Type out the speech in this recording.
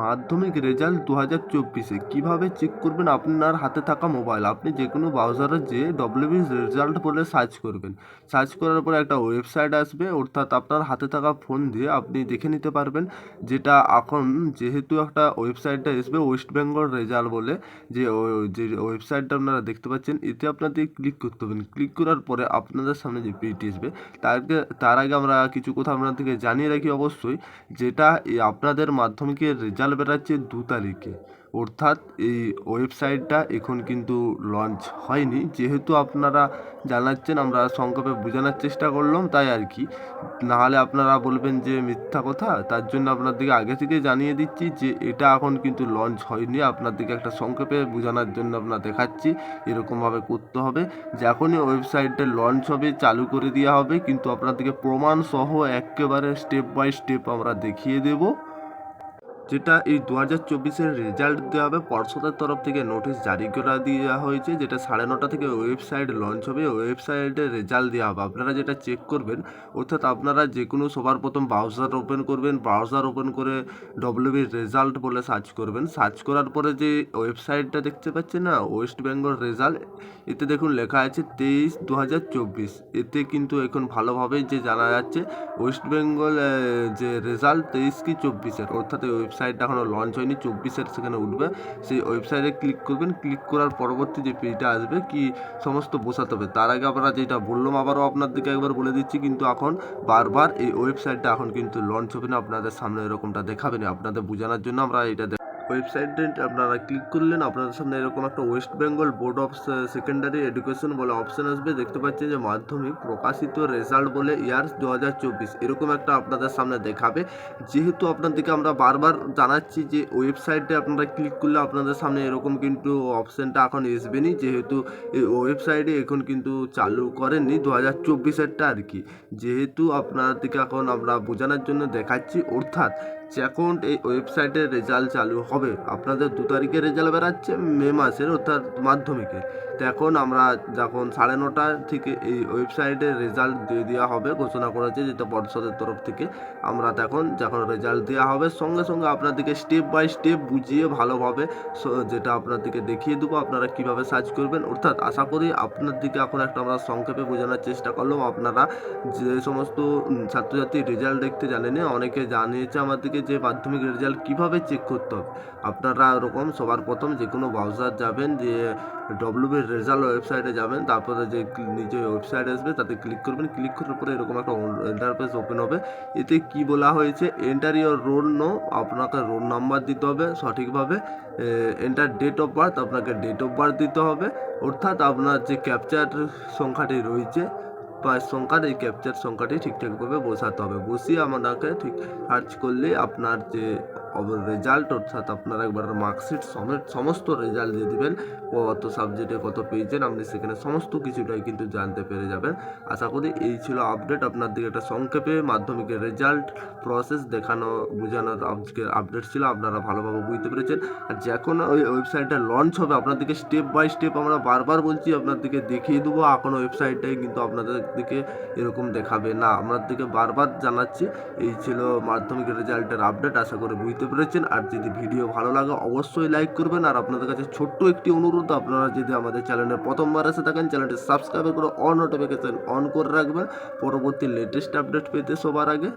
মাধ্যমিক রেজাল্ট দু হাজার চব্বিশে। কীভাবে চেক করবেন? আপনার হাতে থাকা মোবাইল আপনি যে কোনো ব্রাউজারে যেয়ে ডব্লিউবি রেজাল্ট বলে সার্চ করবেন। সার্চ করার পরে একটা ওয়েবসাইট আসবে, অর্থাৎ আপনার হাতে থাকা ফোন দিয়ে আপনি দেখে নিতে পারবেন যেটা এখন যেহেতু একটা ওয়েবসাইটটা আসবে ওয়েস্ট বেঙ্গল রেজাল্ট বলে যে যে ওয়েবসাইটটা আপনারা দেখতে পাচ্ছেন, এতে আপনাদের ক্লিক করতে হবেন ক্লিক করার পরে আপনাদের সামনে যে পেজটি আসবে তার আগে তার আগে আমরা কিছু কথা আপনাদেরকে জানিয়ে রাখি অবশ্যই, যেটা আপনাদের মাধ্যমিকের রেজাল্ট বেরাচ্ছে দু তারিখে। অর্থাৎ এই ওয়েবসাইটটা এখন কিন্তু লঞ্চ হয়নি। যেহেতু আপনারা জানাচ্ছেন, আমরা সংক্ষেপে বোঝানোর চেষ্টা করলাম তাই আর কি। নাহলে আপনারা বলবেন যে মিথ্যা কথা, তার জন্য আপনাদেরকে আগে থেকে জানিয়ে দিচ্ছি যে এটা এখন কিন্তু লঞ্চ হয়নি। আপনাদেরকে একটা সংক্ষেপে বোঝানোর জন্য আপনার দেখাচ্ছি, এরকমভাবে করতে হবে। যখনই ওয়েবসাইটটা লঞ্চ হবে, চালু করে দেওয়া হবে, কিন্তু আপনাদেরকে প্রমাণ সহ একেবারে স্টেপ বাই স্টেপ আমরা দেখিয়ে দেবো। যেটা এই দু হাজার চব্বিশের রেজাল্ট দেওয়া হবে পর্ষদের তরফ থেকে নোটিশ জারি করা দেওয়া হয়েছে, যেটা সাড়ে নটা থেকে ওয়েবসাইট লঞ্চ হবে। ওয়েবসাইটে রেজাল্ট দেওয়া হবে। আপনারা যেটা চেক করবেন, অর্থাৎ আপনারা যে কোনো সবার প্রথম ব্রাউজার ওপেন করবেন ব্রাউজার ওপেন করে ডব্লিউবি রেজাল্ট বলে সার্চ করবেন। সার্চ করার পরে যে ওয়েবসাইটটা দেখতে পাচ্ছেন না ওয়েস্ট বেঙ্গল রেজাল্ট এতে দেখুন লেখা আছে তেইশ দু হাজার চব্বিশ। এতে কিন্তু এখন ভালোভাবেই যে জানা যাচ্ছে ওয়েস্ট বেঙ্গল যে রেজাল্ট তেইশ কি চব্বিশের, অর্থাৎ এই ওয়েবসাইটটা এখনও লঞ্চ হয়নি, চব্বিশের সেখানে উঠবে। সেই ওয়েবসাইটে ক্লিক করবেন ক্লিক করার পরবর্তী যে পেজটা আসবে, কি সমস্ত বসাতে হবে। তার আগে আমরা যেটা বললাম, আবারও আপনাদেরকে একবার বলে দিচ্ছি, কিন্তু এখন বারবার এই ওয়েবসাইটটা এখন কিন্তু লঞ্চ হবে না, আপনাদের সামনে এরকমটা দেখাবে না, আপনাদের বোঝানোর জন্য আমরা এটা ওয়েবসাইটে আপনারা ক্লিক করলেন, আপনাদের সামনে এরকম একটা West Bengal board of secondary education বলে অপশন আসবে। দেখতে পাচ্ছেন যে মাধ্যমিক প্রকাশিত রেজাল্ট বলে ইয়ার্স দু হাজার চব্বিশ। এরকম একটা আপনাদের সামনে দেখাবে। যেহেতু আপনাদেরকে আমরা বারবার জানাচ্ছি যে ওয়েবসাইটে আপনারা ক্লিক করলে আপনাদের সামনে এরকম কিন্তু অপশানটা এখন আসবেনি যেহেতু এই ওয়েবসাইটে এখন কিন্তু চালু করেননি দু হাজার চব্বিশেরটা আর কি। যেহেতু আপনাদেরকে এখন আমরা বোঝানোর জন্য দেখাচ্ছি, অর্থাৎ যখন এই ওয়েবসাইটের রেজাল্ট চালু হবে। আপনাদের দু তারিখে রেজাল্ট বেরাচ্ছে, মে মাসের অর্থাৎ মাধ্যমিকে। তো এখন আমরা যখন সাড়ে নটা থেকে এই ওয়েবসাইটে রেজাল্ট দিয়ে দেওয়া হবে, ঘোষণা করেছে যেটা পর্ষদের তরফ থেকে, আমরা তখন যখন রেজাল্ট দেওয়া হবে, সঙ্গে সঙ্গে আপনাদেরকে স্টেপ বাই স্টেপ বুঝিয়ে ভালোভাবে যেটা আপনাদেরকে দেখিয়ে দেবো, আপনারা কীভাবে সার্চ করবেন। অর্থাৎ আশা করি আপনাদেরকে এখন একটা আমরা সংক্ষেপে বোঝানোর চেষ্টা করলাম। আপনারা যে সমস্ত ছাত্রছাত্রী রেজাল্ট দেখতে জানেন অনেকে জানিয়েছে আমাদেরকে যে মাধ্যমিক রেজাল্ট কীভাবে চেক করতে হবে? আপনারা ওরকম সবার প্রথম যে কোনো ব্রাউজার যাবেন, যে ডব্লিউবির রেজাল্ট ওয়েবসাইটে যাবেন, তারপরে যে নিচে ওয়েবসাইট আসবে, তাতে ক্লিক করবেন। ক্লিক করার পরে এরকম একটা ইন্টারফেস ওপেন হবে। এতে কি বলা হয়েছে? এন্টার ইয়োর রোল নো আপনাকে রোল নাম্বার দিতে হবে সঠিকভাবে। এন্টার ডেট অফ বার্থ আপনাকে ডেট অফ বার্থ দিতে হবে। অর্থাৎ আপনার যে ক্যাপচার সংখ্যাটি রয়েছে পাঁচ সংখ্যার এই ক্যাপচার সংখ্যাটি ঠিকঠাকভাবে বসাতে হবে। বসিয়ে আপনাকে ঠিক সার্চ করলে আপনার যে রেজাল্ট অর্থাৎ আপনার একবার মার্কশিট সমস্ত রেজাল্ট দিয়ে দিবেন। কত সাবজেক্টে কত পেয়েছেন আপনি সেখানে সমস্ত কিছুটাই কিন্তু জানতে পেরে যাবেন। আশা করি এই ছিল আপডেট আপনার দিকে একটা সংক্ষেপে মাধ্যমিকের রেজাল্ট প্রসেস দেখানো, বোঝানোর আজকের আপডেট ছিল। আপনারা ভালোভাবে বুঝতে পেরেছেন। আর যখন ওই ওয়েবসাইটটা লঞ্চ হবে আপনাদেরকে স্টেপ বাই স্টেপ আমরা বারবার বলছি আপনাদেরকে দেখিয়ে দেবো। এখন ওয়েবসাইটটাই কিন্তু আপনাদের দিকে এরকম দেখাবে না। আপনাদেরকে বারবার জানাচ্ছি। এই ছিল মাধ্যমিক রেজাল্টের আপডেট আশা করি করে বুঝতে পেরেছেন। আর যদি ভিডিও ভালো লাগে, অবশ্যই লাইক করবেন। আর আপনাদের কাছে ছোট্ট একটি অনুরোধ, আপনারা যদি আমাদের চ্যানেলে প্রথমবার এসে থাকেন, চ্যানেলটি সাবস্ক্রাইব করে অন নোটিফিকেশান অন করে রাখবেন। পরবর্তী লেটেস্ট আপডেট পেতে সবার আগে।